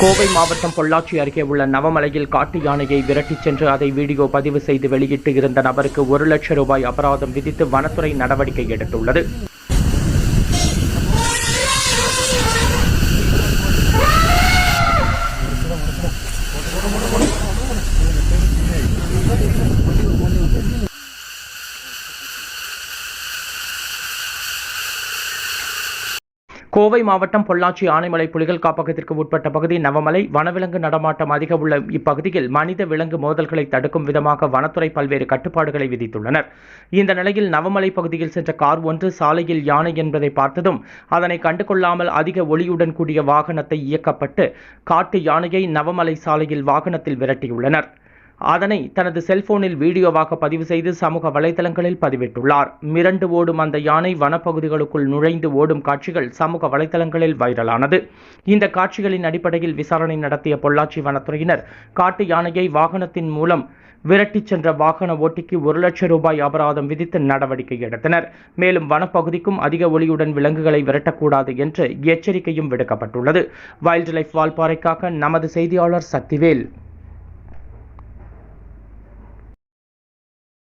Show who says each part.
Speaker 1: கோவை மாவட்டம் பொள்ளாச்சி அருகே உள்ள நவமலையில் காட்டு யானையை விரட்டிச் சென்று அதை வீடியோ பதிவு செய்து வெளியிட்டு இருந்த நபருக்கு ஒரு லட்சம் ரூபாய் அபராதம் விதித்து வனத்துறை நடவடிக்கை எடுத்துள்ளது. கோவை மாவட்டம் பொள்ளாச்சி ஆனைமலை புலிகள் காப்பகத்திற்கு உட்பட்ட பகுதி நவமலை வனவிலங்கு நடமாட்டம் அதிக உள்ள இப்பகுதியில் மனித விலங்கு மோதல்களை தடுக்கும் விதமாக வனத்துறை பல்வேறு கட்டுப்பாடுகளை விதித்துள்ளனர். இந்த நிலையில் நவமலை பகுதியில் சென்ற கார் ஒன்று சாலையில் யானை என்பதை பார்த்ததும் அதனை கண்டுகொள்ளாமல் அதிக ஒளியுடன் கூடிய வாகனத்தை இயக்கப்பட்டு காட்டு யானையை நவமலை சாலையில் வாகனத்தில் விரட்டியுள்ளனர். அதனை தனது செல்போனில் வீடியோவாக பதிவு செய்து சமூக வலைதளங்களில் பதிவிட்டுள்ளார். மிரண்டு ஓடும் அந்த யானை வனப்பகுதிகளுக்குள் நுழைந்து ஓடும் காட்சிகள் சமூக வலைதளங்களில் வைரலானது. இந்த காட்சிகளின் அடிப்படையில் விசாரணை நடத்திய பொள்ளாச்சி வனத்துறையினர் காட்டு யானையை வாகனத்தின் மூலம் விரட்டிச் சென்ற வாகன ஓட்டிக்கு ஒரு லட்சம் ரூபாய் அபராதம் விதித்து நடவடிக்கை எடுத்தனர். மேலும் வனப்பகுதிக்கும் அதிக ஒளியுடன் விலங்குகளை விரட்டக்கூடாது என்று எச்சரிக்கையும் விடுக்கப்பட்டுள்ளது. வைல்ட் லைஃப் வால்பாறைக்காக நமது செய்தியாளர் சக்திவேல்.